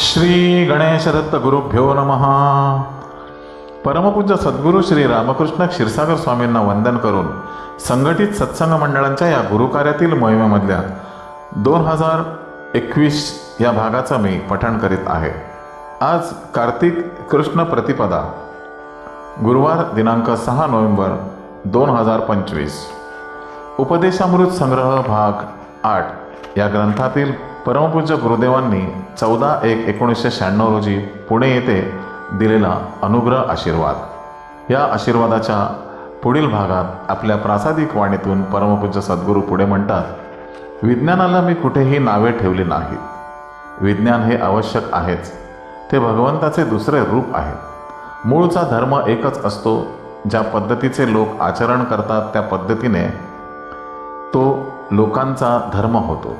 श्री गणेशदत्त गुरुभ्यो नमः. परमपूज्य सद्गुरू श्री रामकृष्ण क्षीरसागर स्वामींना वंदन करून संघटित सत्संग मंडळांच्या या गुरुकार्यातील मोहिमेमधल्या दोन हजार एकवीस या भागाचं मी पठण करीत आहे. आज कार्तिक कृष्ण प्रतिपदा गुरुवार दिनांक सहा नोव्हेंबर दोन हजार पंचवीस. उपदेशामृत संग्रह भाग आठ या ग्रंथातील परमपूज्य गुरुदेवांनी चौदा एक एकोणीसशे शहाण्णव रोजी पुणे येथे दिलेला अनुग्रह आशीर्वाद. या आशीर्वादाच्या पुढील भागात आपल्या प्रासादिक वाणीतून परमपूज्य सद्गुरू पुढे म्हणतात विज्ञानाला मी कुठेही नावे ठेवली नाहीत. विज्ञान हे आवश्यक आहेच. ते भगवंताचे दुसरे रूप आहे. मूळचा धर्म एकच असतो ज्या पद्धतीचे लोक आचरण करतात त्या पद्धतीने तो लोकांचा धर्म होतो.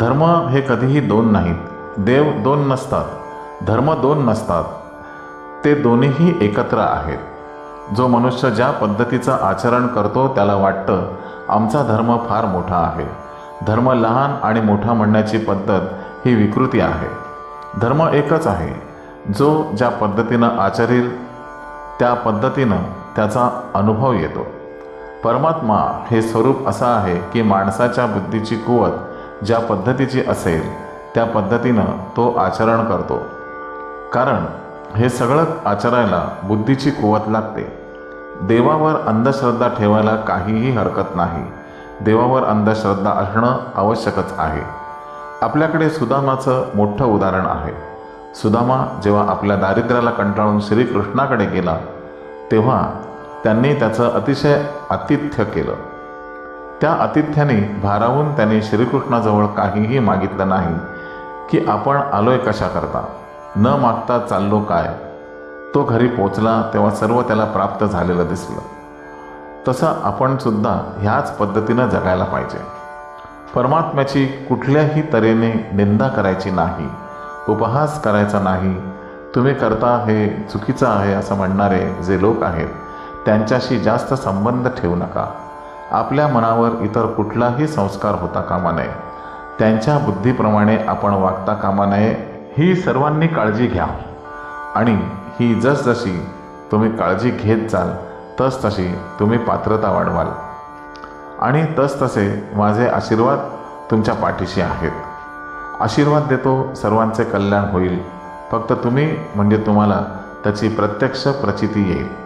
धर्म हे कधीही दोन नाहीत. देव दोन नसतात. धर्म दोन नसतात. ते दोन्हीही एकत्र आहेत. जो मनुष्य ज्या पद्धतीचं आचरण करतो त्याला वाटतं आमचा धर्म फार मोठा आहे. धर्म लहान आणि मोठा म्हणण्याची पद्धत ही विकृती आहे. धर्म एकच आहे. जो ज्या पद्धतीनं आचरील त्या पद्धतीनं त्याचा अनुभव येतो. परमात्मा हे स्वरूप असं आहे की माणसाच्या बुद्धीची कुवत ज्या पद्धतीची असेल त्या पद्धतीनं तो आचरण करतो. कारण हे सगळं आचरायला बुद्धीची कुवत लागते. देवावर अंधश्रद्धा ठेवायला काहीही हरकत नाही. देवावर अंधश्रद्धा असणं आवश्यकच आहे. आपल्याकडे सुदामाचं मोठं उदाहरण आहे. सुदामा जेव्हा आपल्या दारिद्र्याला कंटाळून श्रीकृष्णाकडे गेला तेव्हा त्यांनी त्याचं अतिशय आतिथ्य केलं. त्या आतिथ्याने भारावून त्याने श्रीकृष्णाजवळ काहीही मागितलं नाही की आपण आलोय कशा करता? न मागता चाललो काय? तो घरी पोचला तेव्हा सर्व त्याला प्राप्त झालेलं दिसलं. तसं आपण सुद्धा ह्याच पद्धतीनं जगायला पाहिजे. परमात्म्याची कुठल्याही तऱ्हेने निंदा करायची नाही उपहास करायचा नाही तुम्ही करता हे चुकीचं आहे असं म्हणणारे जे लोक आहेत त्यांच्याशी जास्त संबंध ठेवू नका. आपल्या मनावर इतर कुठलाही संस्कार होता कामा नये. त्यांच्या बुद्धीप्रमाणे आपण वागता कामा नये ही सर्वांनी काळजी घ्या. आणि ही जसजशी तुम्ही काळजी घेत जाल तस तशी तुम्ही पात्रता वाढवाल. आणि तसतसे माझे आशीर्वाद तुमच्या पाठीशी आहेत. आशीर्वाद देतो सर्वांचे कल्याण होईल. फक्त तुम्ही म्हणजे तुम्हाला त्याची प्रत्यक्ष प्रचिती येईल.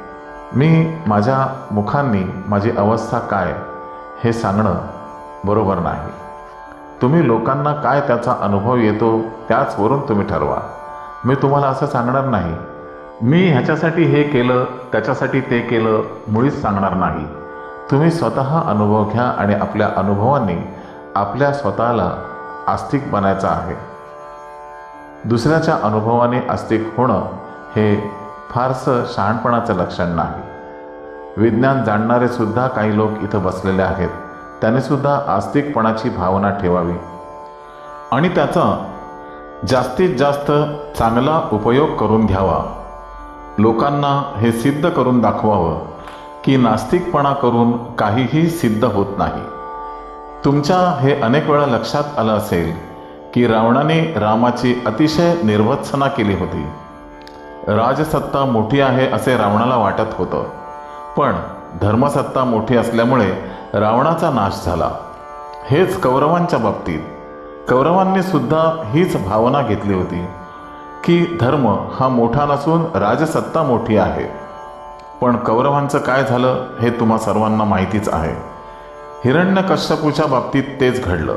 मी माझ्या मुखांनी माझी अवस्था काय हे सांगणं बरोबर नाही. तुम्ही लोकांना काय त्याचा अनुभव येतो त्याचवरून तुम्ही ठरवा. मी तुम्हाला असं सांगणार नाही. मी ह्याच्यासाठी हे केलं त्याच्यासाठी ते केलं मुळीच सांगणार नाही. तुम्ही स्वतः अनुभव घ्या आणि आपल्या अनुभवांनी आपल्या स्वतःला आस्तिक बनायचं आहे. दुसऱ्याच्या अनुभवाने आस्तिक होणं हे फारसं शहाणपणाचं लक्षण नाही. विज्ञान जाणणारे सुद्धा काही लोक इथं बसलेले आहेत. त्याने सुद्धा आस्तिकपणाची भावना ठेवावी. आणि त्याचा जास्तीत जास्त चांगला उपयोग करून घ्यावा. लोकांना हे सिद्ध करून दाखवावं की नास्तिकपणा करून काहीही सिद्ध होत नाही. तुमच्या हे अनेक वेळा लक्षात आलं असेल की रावणाने रामाची अतिशय निर्वत्सना केली होती. राजसत्ता मोठी आहे असे रावणाला वाटत होतं. पण धर्मसत्ता मोठी असल्यामुळे रावणाचा नाश झाला. हेच कौरवांच्या बाबतीत. कौरवांनी सुद्धा हीच भावना घेतली होती की धर्म हा मोठा नसून राजसत्ता मोठी आहे. पण कौरवांचं काय झालं हे तुम्हा सर्वांना माहितीच आहे. हिरण्यकश्यपूच्या बाबतीत तेच घडलं.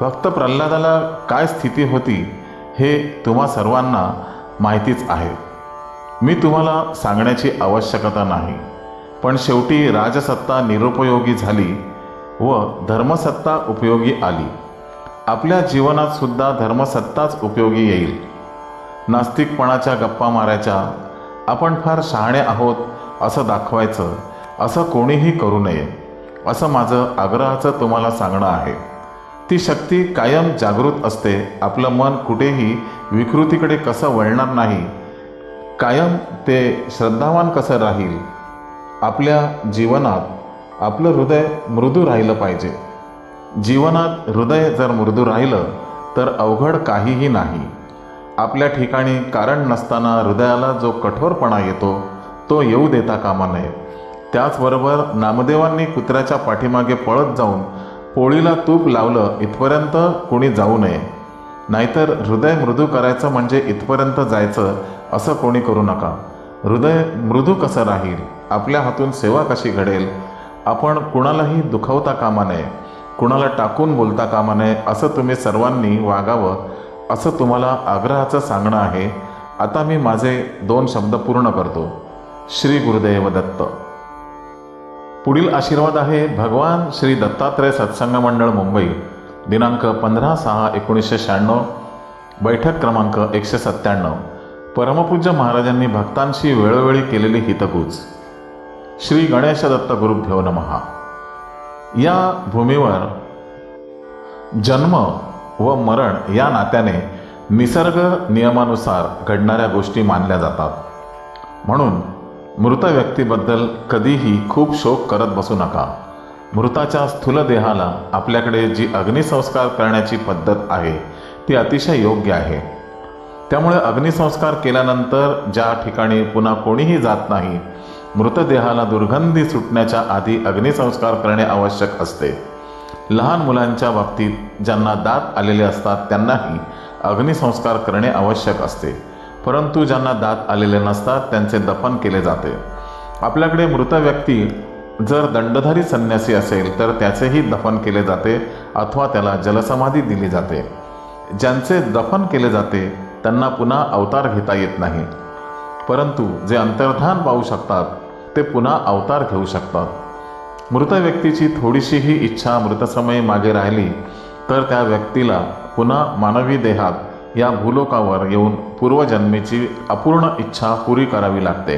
फक्त प्रल्हादाला काय स्थिती होती हे तुम्हा सर्वांना माहितीच आहे. मी तुम्हाला सांगण्याची आवश्यकता नाही पण शेवटी राजसत्ता निरुपयोगी झाली व धर्मसत्ता उपयोगी आली. आपल्या जीवनात सुद्धा धर्मसत्ताच उपयोगी येईल. नास्तिकपणाच्या गप्पा मारायच्या आपण फार शहाणे आहोत असं दाखवायचं असं कोणीही करू नये असं माझं आग्रहाचं तुम्हाला सांगणं आहे. ती शक्ती कायम जागृत असते. आपलं मन कुठेही विकृतीकडे कसं वळणार नाही. कायम ते श्रद्धावान कसं राहील? आपल्या जीवनात आपलं हृदय मृदू राहिलं पाहिजे. जीवनात हृदय जर मृदू राहिलं तर अवघड काहीही नाही. आपल्या ठिकाणी कारण नसताना हृदयाला जो कठोरपणा येतो तो येऊ देता कामा नये. त्याचबरोबर नामदेवांनी कुत्र्याच्या पाठीमागे पळत जाऊन पोळीला तूप लावलं इथपर्यंत कोणी जाऊ नये. नाहीतर हृदय मृदू करायचं म्हणजे इथपर्यंत जायचं असं कोणी करू नका. हृदय मृदू कसं राहील? आपल्या हातून सेवा कशी घडेल? आपण कुणालाही दुखवता कामा नये. कुणाला टाकून बोलता कामा नये असं तुम्ही सर्वांनी वागावं असं तुम्हाला आग्रहाचं सांगणं आहे. आता मी माझे दोन शब्द पूर्ण करतो. श्री गुरुदेव दत्त. पुढील आशीर्वाद आहे भगवान श्री दत्तात्रय सत्संग मंडळ मुंबई. दिनांक पंधरा सहा एकोणीसशे शहाण्णव बैठक क्रमांक एकशे सत्त्याण्णव. परमपूज्य महाराजांनी भक्तांशी वेळोवेळी केलेली हितगुज. श्री गणेश दत्त गुरुभ्यो नमहा या भूमीवर जन्म व मरण या नात्याने निसर्ग नियमानुसार घडणाऱ्या गोष्टी मानल्या जातात. म्हणून मृत व्यक्तीबद्दल कधीही खूप शोक करत बसू नका. मृताच्या स्थूल देहाला आपल्याकडे जी अग्निसंस्कार करण्याची पद्धत आहे ती अतिशय योग्य आहे. त्यामुळे अग्निसंस्कार केल्यानंतर ज्या ठिकाणी पुन्हा कोणीही जात नाही मृतदेहाला दुर्गंधी सुटण्याच्या आधी अग्निसंस्कार करणे आवश्यक असते. लहान मुलांच्या बाबतीत ज्यांना दात आलेले असतात त्यांनाही अग्निसंस्कार करणे आवश्यक असते. परंतु ज्यांना दात आलेले नसतात त्यांचे दफन केले जाते. आपल्याकडे मृत व्यक्ती जर दंडधारी संन्यासी असेल तर त्याचेही दफन केले जाते अथवा त्याला जलसमाधी दिली जाते. ज्यांचे दफन केले जाते त्यांना पुन्हा अवतार घेता येत नाही. परंतु जे अंतर्धान पाहू शकतात ते पुन्हा अवतार घेऊ शकतात. मृत व्यक्तीची थोडीशीही इच्छा मृतसमयी मागे राहिली तर त्या व्यक्तीला पुन्हा मानवी देहात या भूलोकावर येऊन पूर्वजन्मीची अपूर्ण इच्छा पुरी करावी लागते.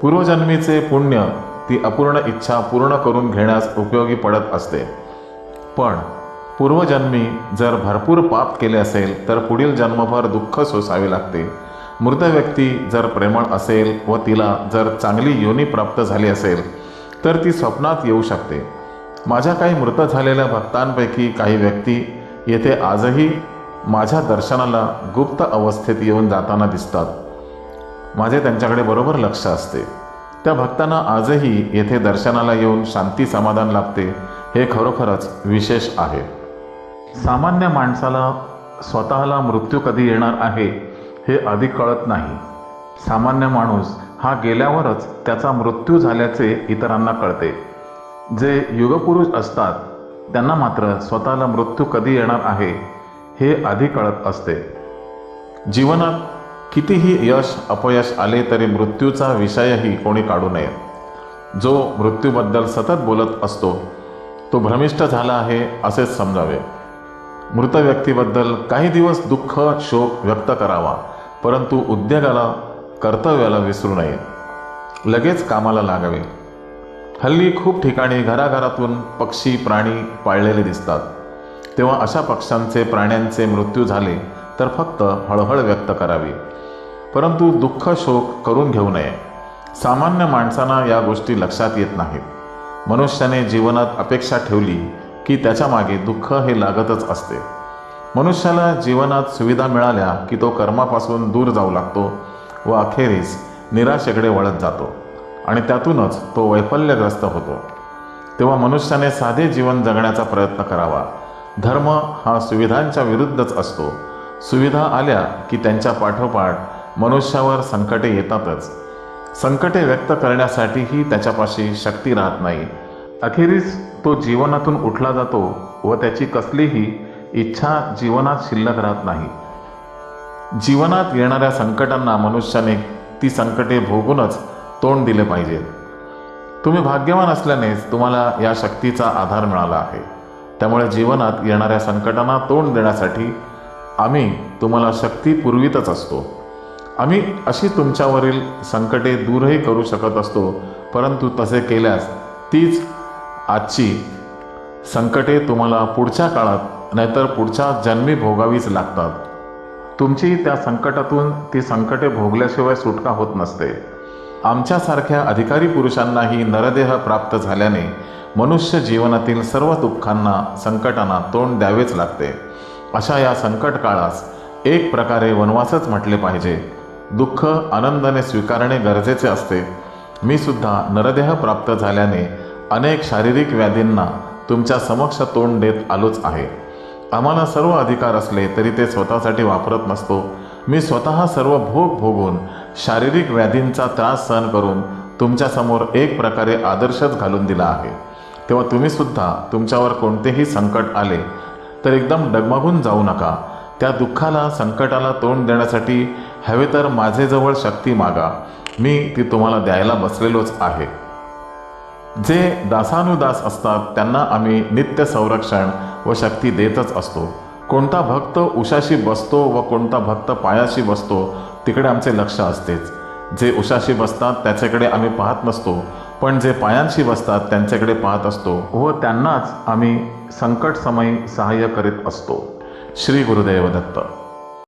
पूर्वजन्मीचे पुण्य ती अपूर्ण इच्छा पूर्ण करून घेण्यास उपयोगी पडत असते. पण पूर्वजन्मी जर भरपूर पाप केले असेल तर पुढील जन्मभर दुःख सोसावे लागते. मृत व्यक्ती जर प्रेमळ असेल व तिला जर चांगली योनी प्राप्त झाली असेल तर ती स्वप्नात येऊ शकते. माझ्या काही मृत झालेल्या भक्तांपैकी काही व्यक्ती येथे आजही माझ्या दर्शनाला गुप्त अवस्थेत येऊन जाताना दिसतात. माझे त्यांच्याकडे बरोबर लक्ष असते. त्या भक्तांना आजही येथे दर्शनाला येऊन शांती समाधान लाभते हे खरोखरच विशेष आहे. सामान्य माणसाला स्वतःला मृत्यू कधी येणार आहे हे आधी कळत नाही. सामान्य माणूस हा गेल्यावरच त्याचा मृत्यू झाल्याचे इतरांना कळते. जे युगपुरुष असतात त्यांना मात्र स्वतःला मृत्यू कधी येणार आहे हे आधी कळत असते. जीवनात कितीही यश अपयश आले तरी मृत्यूचा विषयही कोणी काढू नये. जो मृत्यूबद्दल सतत बोलत असतो तो भ्रमिष्ट झाला आहे असेच समजावे. मृत व्यक्तीबद्दल काही दिवस दुःख शोक व्यक्त करावा परंतु उद्योगाला कर्तव्याला विसरू नये. लगेच कामाला लागावे. हल्ली खूप ठिकाणी घराघरातून पक्षी प्राणी पाळलेले दिसतात. तेव्हा अशा पक्ष्यांचे प्राण्यांचे मृत्यू झाले तर फक्त हळहळ व्यक्त करावी. परंतु दुःख शोक करून घेऊ नये. सामान्य माणसांना या गोष्टी लक्षात येत नाहीत. मनुष्याने जीवनात अपेक्षा ठेवली की त्याच्यामागे दुःख हे लागतच असते. मनुष्याला जीवनात सुविधा मिळाल्या की तो कर्मापासून दूर जाऊ लागतो व अखेरीस निराशेकडे वळत जातो आणि त्यातूनच तो वैफल्यग्रस्त होतो. तेव्हा मनुष्याने साधे जीवन जगण्याचा प्रयत्न करावा. धर्म हा सुविधांच्या विरुद्धच असतो. सुविधा आल्या की त्यांच्या पाठोपाठ मनुष्यावर संकटे येतातच. संकटे व्यक्त करण्यासाठीही त्याच्यापाशी शक्ती राहत नाही. अखेरीस तो जीवनातून उठला जातो व त्याची कसलीही इच्छा जीवनात शिल्लक राहत नाही. जीवनात येणाऱ्या संकटांना मनुष्याने ती संकटे भोगूनच तोंड दिले पाहिजे तुम्ही भाग्यवान असल्यानेच तुम्हाला या शक्तीचा आधार मिळाला आहे. त्यामुळे जीवनात येणाऱ्या संकटांना तोंड देण्यासाठी आम्ही तुम्हाला शक्ती पुरवीतच असतो. आम्ही अशी तुमच्यावरील संकटे दूरही करू शकत असतो परंतु तसे केल्यास तीच आजची संकटे तुम्हाला पुढच्या काळात नाहीतर पुढच्या जन्मी भोगावीच लागतात. तुमची त्या संकटातून ती संकटे भोगल्याशिवाय सुटका होत नसते. आमच्यासारख्या अधिकारी पुरुषांनाही नरदेह प्राप्त झाल्याने मनुष्य जीवनातील सर्व दुःखांना संकटांना तोंड द्यावेच लागते. अशा या संकट काळास एक प्रकारे वनवासच म्हटले पाहिजे. दुःख आनंदाने स्वीकारणे गरजेचे असते. मी सुद्धा नरदेह प्राप्त झाल्याने अनेक शारीरिक व्याधींना तुमच्या समक्ष तोंड देत आलोच आहे. आम्हाला सर्व अधिकार असले तरी ते स्वतःसाठी वापरत नसतो. मी स्वतः सर्व भोग भोगून शारीरिक व्याधींचा त्रास सहन करून तुमच्यासमोर एक प्रकारे आदर्शच घालून दिला आहे. तेव्हा तुम्ही सुद्धा तुमच्यावर कोणतेही संकट आले तर एकदम डगमगून जाऊ नका. त्या दुःखाला संकटाला तोंड देण्यासाठी हवे तर माझेजवळ शक्ती मागा. मी ती तुम्हाला द्यायला बसलेलोच आहे. जे दासानुदास असतात त्यांना आम्ही नित्य संरक्षण व शक्ती देतच असतो. कोणता भक्त उशाशी बसतो व कोणता भक्त पायाशी बसतो तिकडे आमचे लक्ष असतेच. जे उशाशी बसतात त्याच्याकडे आम्ही पाहत नसतो. पण जे पायांशी बसतात त्यांच्याकडे पाहत असतो व त्यांनाच आम्ही संकट समयी सहाय्य करीत असतो. श्री गुरुदेव दत्त